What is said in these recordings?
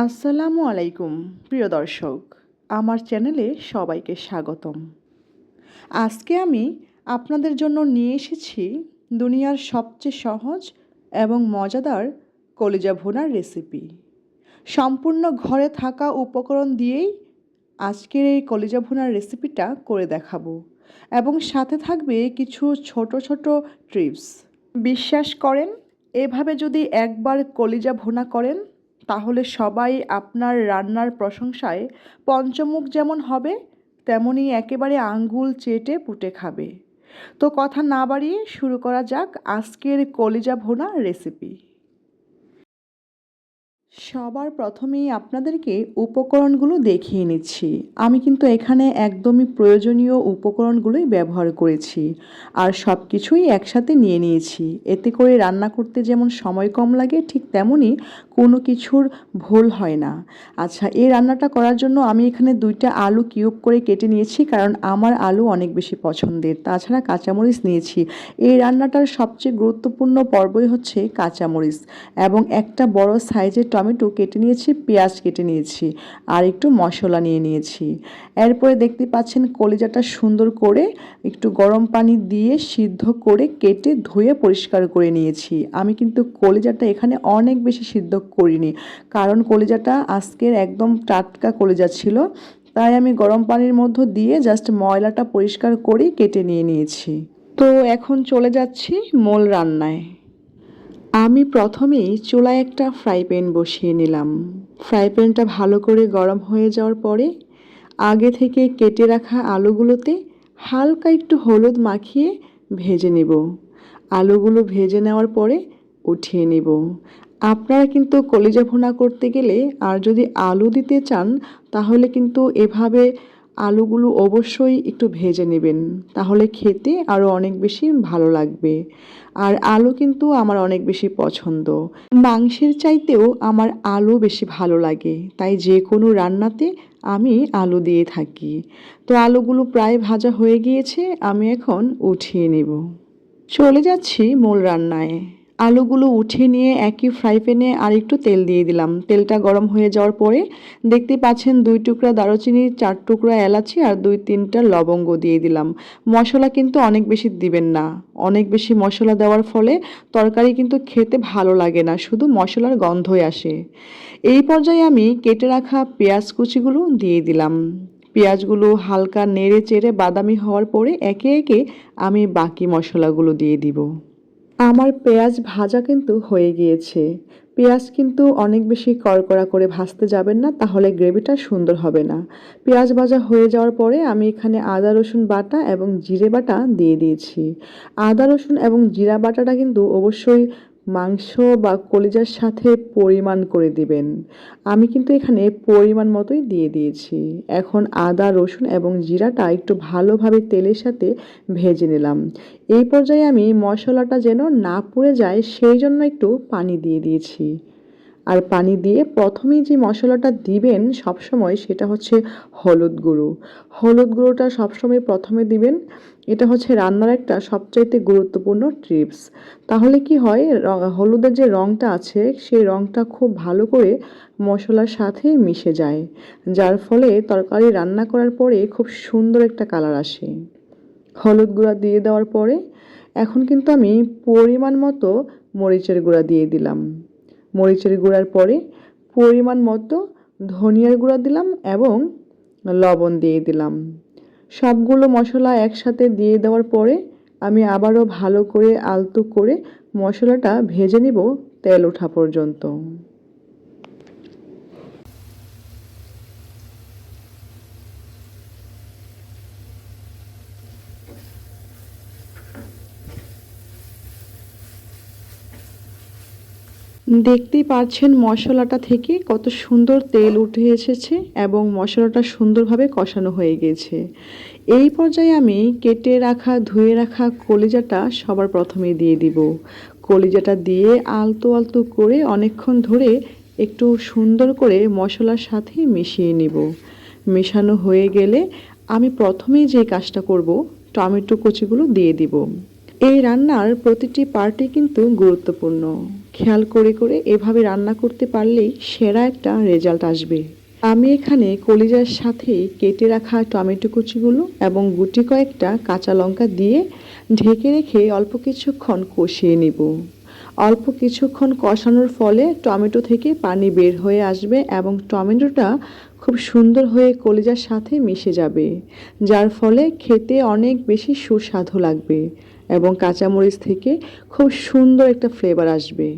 আসসালামু আলাইকুম, প্রিয় দর্শক। আমার চ্যানেলে সবাইকে স্বাগতম। আজকে আমি আপনাদের জন্য নিয়ে এসেছি দুনিয়ার সবচেয়ে সহজ এবং মজাদার কলিজা ভুনার রেসিপি। সম্পূর্ণ ঘরে থাকা উপকরণ দিয়েই আজকের এই কলিজা ভুনার রেসিপিটা করে দেখাবো এবং সাথে থাকবে কিছু ছোট ছোট ট্রিপস। বিশ্বাস করেন, এভাবে যদি একবার কলিজা ভোনা করেন তাহলে সবাই আপনার রান্নার প্রশংসায় পঞ্চমুখ যেমন হবে তেমনই একেবারে আঙ্গুল চেটে পুটে খাবে। তো কথা না বাড়িয়ে শুরু করা যাক আজকের কলিজা ভোনা রেসিপি সবার প্রথমেই আপনাদেরকে উপকরণগুলো দেখিয়ে নিচ্ছি। আমি কিন্তু এখানে একদমই প্রয়োজনীয় উপকরণগুলোই ব্যবহার করেছি আর সব কিছুই একসাথে নিয়ে নিয়েছি। এতে করে রান্না করতে যেমন সময় কম লাগে, ঠিক তেমনই কোনো কিছুর ভুল হয় না। আচ্ছা এই রান্নাটা করার জন্য আমি এখানে দুইটা আলু কিউব করে কেটে নিয়েছি কারণ আমার আলু অনেক বেশি পছন্দের। তাছাড়া কাঁচামরিচ নিয়েছি। এই রান্নাটার সবচেয়ে গুরুত্বপূর্ণ পর্বই হচ্ছে কাঁচামরিচ এবং একটা বড় সাইজের টমেটো কেটে নিয়েছি, পেঁয়াজ কেটে নিয়েছি আর একটু মশলা নিয়ে নিয়েছি। এরপরে দেখতে পাচ্ছেন কলিজাটা সুন্দর করে একটু গরম পানি দিয়ে সিদ্ধ করে কেটে ধুয়ে পরিষ্কার করে নিয়েছি। আমি কিন্তু কলিজাটা এখানে অনেক বেশি সিদ্ধ করিনি। কারণ কলিজাটা আজকের একদম টাটকা কলিজা ছিল। তাই আমি গরম পানির মধ্যে দিয়ে জাস্ট ময়লাটা পরিষ্কার করে কেটে নিয়ে নিয়েছি। তো এখন চলে যাচ্ছি মূল রান্নায়। আমি প্রথমেই চুলায় একটা ফ্রাই প্যান বসিয়ে নিলাম। ফ্রাই প্যানটা ভালো করে গরম হয়ে যাওয়ার পরে আগে থেকে কেটে রাখা আলুগুলোতে হালকা একটু হলুদ মাখিয়ে ভেজে নেব। আলুগুলো ভেজে নেওয়ার পরে উঠিয়ে নেব। আপনারা কিন্তু কলিজা ভুনা করতে গেলে আর যদি আলু দিতে চান, তাহলে কিন্তু এভাবে আলুগুলো অবশ্যই একটু ভেজে নেবেন। তাহলে খেতে আরও অনেক বেশি ভালো লাগবে। আর আলু কিন্তু আমার অনেক বেশি পছন্দ। মাংসের চাইতেও আমার আলু বেশি ভালো লাগে। তাই যে কোনো রান্নাতে আমি আলু দিয়ে থাকি। তো আলুগুলো প্রায় ভাজা হয়ে গিয়েছে, আমি এখন উঠিয়ে নেব। চলে যাচ্ছি মূল রান্নায়। আলুগুলো উঠিয়ে নিয়ে একই ফ্রাই প্যানে আর একটু তেল দিয়ে দিলাম। তেলটা গরম হয়ে যাওয়ার পরে দেখতে পাচ্ছেন দুই টুকরা দারুচিনি, চার টুকরা এলাচি আর দুই তিনটা লবঙ্গ দিয়ে দিলাম। মশলা কিন্তু অনেক বেশি দিবেন না। অনেক বেশি মশলা দেওয়ার ফলে তরকারি কিন্তু খেতে ভালো লাগে না, শুধু মশলার গন্ধই আসে। এই পর্যায়ে আমি কেটে রাখা পেঁয়াজ কুচিগুলো দিয়ে দিলাম। পেঁয়াজগুলো হালকা নেড়ে চেড়ে বাদামি হওয়ার পরে একে একে আমি বাকি মশলাগুলো দিয়ে দিব। আমার পেঁয়াজ ভাজা কিন্তু হয়ে গিয়েছে। পেঁয়াজ কিন্তু অনেক বেশি কড়কড়া করে ভাজতে যাবেন না, তাহলে গ্রেভিটা সুন্দর হবে না। পেঁয়াজ ভাজা হয়ে যাওয়ার পরে আমি এখানে আদা, রসুন বাটা এবং জিরে বাটা দিয়ে দিয়েছি। আদা, রসুন এবং জিরা বাটাটা কিন্তু অবশ্যই মাংস বা কলিজার সাথে পরিমাণ করে দিবেন। আমি কিন্তু এখানে পরিমাণ মতোই দিয়ে দিয়েছি। এখন আদা, রসুন এবং জিরাটা একটু ভালোভাবে তেলের সাথে ভেজে নিলাম। এই পর্যায়ে আমি মশলাটা যেন না পুড়ে যায়, সেই জন্য একটু পানি দিয়ে দিয়েছি। আর পানি দিয়ে প্রথমেই যে মশলাটা দিবেন সবসময় সেটা হচ্ছে হলুদ গুঁড়ো। হলুদ গুঁড়োটা সবসময় প্রথমে দিবেন। এটা হচ্ছে রান্নার একটা সবচাইতে গুরুত্বপূর্ণ টিপস। তাহলে কি হয় হলুদের যে রঙটা আছে সেই রঙটা খুব ভালো করে মশলার সাথে মিশে যায়। যার ফলে তরকারি রান্না করার পরে খুব সুন্দর একটা কালার আসে। হলুদ গুঁড়া দিয়ে দেওয়ার পরে এখন কিন্তু আমি পরিমাণ মতো মরিচের গুঁড়া দিয়ে দিলাম। মরিচের গুঁড়ার পরে পরিমাণ মতো ধনিয়ার গুঁড়া দিলাম এবং লবণ দিয়ে দিলাম। সবগুলো মশলা একসাথে দিয়ে দেওয়ার পরে আমি আবারও ভালো করে আলতো করে মশলাটা ভেজে নিব তেল ওঠা পর্যন্ত। দেখতেই পাচ্ছেন মশলাটা থেকে কত সুন্দর তেল উঠে এসেছে এবং মশলাটা সুন্দরভাবে কষানো হয়ে গেছে। এই পর্যায়ে আমি কেটে রাখা, ধুয়ে রাখা কলিজাটা সবার প্রথমে দিয়ে দিব। কলিজাটা দিয়ে আলতো আলতো করে অনেকক্ষণ ধরে একটু সুন্দর করে মশলার সাথে মিশিয়ে নিব। মেশানো হয়ে গেলে আমি প্রথমেই যে কাজটা করব, টমেটো কচিগুলো দিয়ে দিব। এই রান্নার প্রতিটি পার্টি কিন্তু গুরুত্বপূর্ণ। খেয়াল করে করে এভাবে রান্না করতে পারলেই সেরা একটা রেজাল্ট আসবে। আমি এখানে কলিজার সাথে কেটে রাখা টমেটো কুচিগুলো এবং গুটি কয়েকটা কাঁচা লঙ্কা দিয়ে ঢেকে রেখে অল্প কিছুক্ষণ কষিয়ে নিব। অল্প কিছুক্ষণ কষানোর ফলে টমেটো থেকে পানি বের হয়ে আসবে এবং টমেটোটা খুব সুন্দর হয়ে কলিজার সাথে মিশে যাবে, যার ফলে খেতে অনেক বেশি সুস্বাদু লাগবে। এবং কাঁচামরিচ থেকে খুব সুন্দর একটা ফ্লেভার আসবে।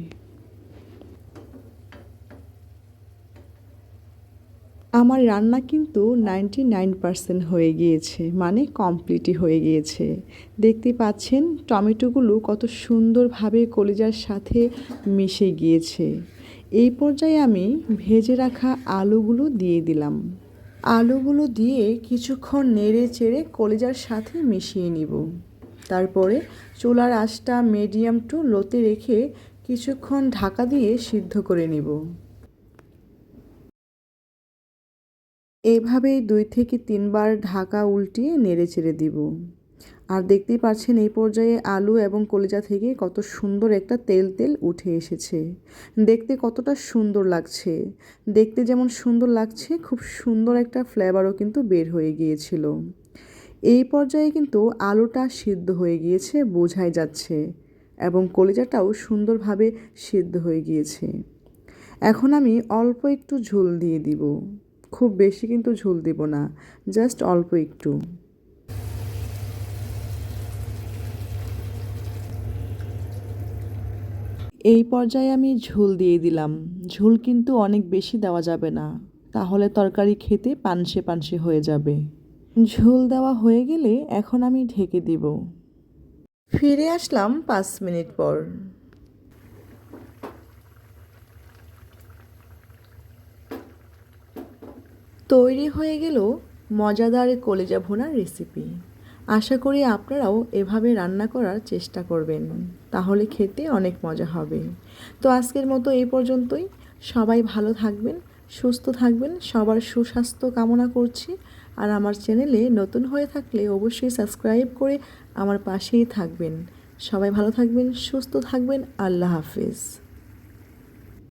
আমার রান্না কিন্তু নাইনটি নাইন পারসেন্ট হয়ে গিয়েছে মানে কমপ্লিটই হয়ে গিয়েছে। দেখতে পাচ্ছেন, টমেটোগুলো কত সুন্দরভাবে কলিজার সাথে মিশে গিয়েছে। এই পর্যায়ে আমি ভেজে রাখা আলুগুলো দিয়ে দিলাম। আলুগুলো দিয়ে কিছুক্ষণ নেড়ে চেড়ে কলিজার সাথে মিশিয়ে নিব। তারপরে চুলার আঁচটা মিডিয়াম টু লোতে রেখে কিছুক্ষণ ঢাকা দিয়ে সিদ্ধ করে নিব। এভাবেই দুই থেকে তিনবার ঢাকা উল্টিয়ে নেড়ে চেড়ে দিব। আর দেখতেই পাচ্ছেন এই পর্যায়ে আলু এবং কলিজা থেকে কত সুন্দর একটা তেল তেল উঠে এসেছে। দেখতে কতটা সুন্দর লাগছে। দেখতে যেমন সুন্দর লাগছে, খুব সুন্দর একটা ফ্লেভারও কিন্তু বের হয়ে গিয়েছিল। এই পর্যায়ে কিন্তু আলুটা সিদ্ধ হয়ে গিয়েছে, বোঝাই যাচ্ছে এবং কলিজাটাও সুন্দরভাবে সিদ্ধ হয়ে গিয়েছে। এখন আমি অল্প একটু ঝোল দিয়ে দিব। খুব বেশি কিন্তু ঝোল দিব না, জাস্ট অল্প একটু। এই পর্যায়ে আমি ঝোল দিয়ে দিলাম। ঝোল কিন্তু অনেক বেশি দেওয়া যাবে না। তাহলে তরকারি খেতে পানসে পানসে হয়ে যাবে। ঝোল দেওয়া হয়ে গেলে এখন আমি ঢেকে দিব। ফিরে আসলাম পাঁচ মিনিট পর। তৈরি হয়ে গেল মজাদার কলেজা ভোনার রেসিপি আশা করি আপনারাও এভাবে রান্না করার চেষ্টা করবেন, তাহলে খেতে অনেক মজা হবে। তো আজকের মতো এই পর্যন্তই। সবাই ভালো থাকবেন, সুস্থ থাকবেন, সবার সুস্বাস্থ্য কামনা করছি। আর আমার চ্যানেলে নতুন হয়ে থাকলে অবশ্যই সাবস্ক্রাইব করে আমার পাশেই থাকবেন। সবাই ভালো থাকবেন, সুস্থ থাকবেন, আল্লাহ হাফিজ।